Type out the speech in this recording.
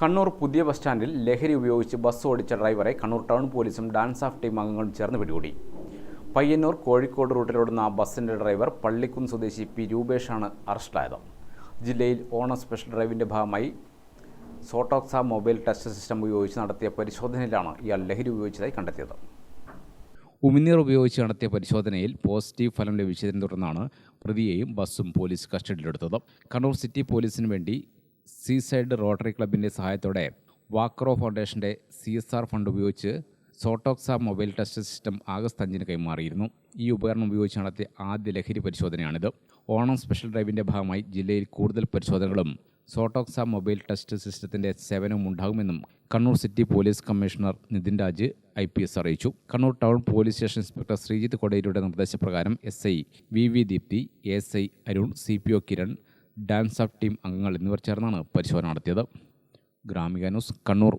കണ്ണൂർ പുതിയ ബസ് സ്റ്റാൻഡിൽ ലഹരി ഉപയോഗിച്ച് ബസ് ഓടിച്ച ഡ്രൈവറെ കണ്ണൂർ ടൗൺ പോലീസും ഡാൻസ് ഓഫ് ടീം അംഗങ്ങളും ചേർന്ന് പിടികൂടി. പയ്യന്നൂർ കോഴിക്കോട് റൂട്ടിലോടുന്ന ബസ്സിന്റെ ഡ്രൈവർ പള്ളിക്കുന്ന് സ്വദേശി പി രൂപേഷാണ് അറസ്റ്റിലായത്. ജില്ലയിൽ ഓണ സ്പെഷ്യൽ ഡ്രൈവിന്റെ ഭാഗമായി സോട്ടോക്സ മൊബൈൽ ടെസ്റ്റ് സിസ്റ്റം ഉപയോഗിച്ച് നടത്തിയ പരിശോധനയിലാണ് ഇയാൾ ലഹരി ഉപയോഗിച്ചതായി കണ്ടെത്തിയത്. ഉമിനീർ ഉപയോഗിച്ച് നടത്തിയ പരിശോധനയിൽ പോസിറ്റീവ് ഫലം ലഭിച്ചതിനെ തുടർന്നാണ് പ്രതിയെയും ബസ്സും പോലീസ് കസ്റ്റഡിയിലെടുത്തത്. കണ്ണൂർ സിറ്റി പോലീസിന് വേണ്ടി സീസൈഡ് റോട്ടറി ക്ലബിന്റെ സഹായത്തോടെ വാക്രോ ഫൗണ്ടേഷന്റെ സി എസ് ആർ ഫണ്ട് ഉപയോഗിച്ച് SoToxa mobile test system August അഞ്ചിന് കൈമാറിയിരുന്നു. ഈ ഉപകരണം ഉപയോഗിച്ച് നടത്തിയ ആദ്യ ലഹരി പരിശോധനയാണിത്. ഓണം സ്പെഷ്യൽ ഡ്രൈവിന്റെ ഭാഗമായി ജില്ലയിൽ കൂടുതൽ പരിശോധനകളും സോട്ടോക്സ മൊബൈൽ ടെസ്റ്റ് സിസ്റ്റത്തിന്റെ സേവനവും ഉണ്ടാകുമെന്നും Kannur city police commissioner Nitin Raj I P S അറിയിച്ചു. Kannur town police station inspector Sreejith കൊടേരിയുടെ നിർദ്ദേശപ്രകാരം S I V V Deepthi S I Arun C P O Kiran DANSAF team അംഗങ്ങൾ എന്നിവർ ചേർന്നാണ് പരിശോധന നടത്തിയത്. ഗ്രാമിക ന്യൂസ് കണ്ണൂർ.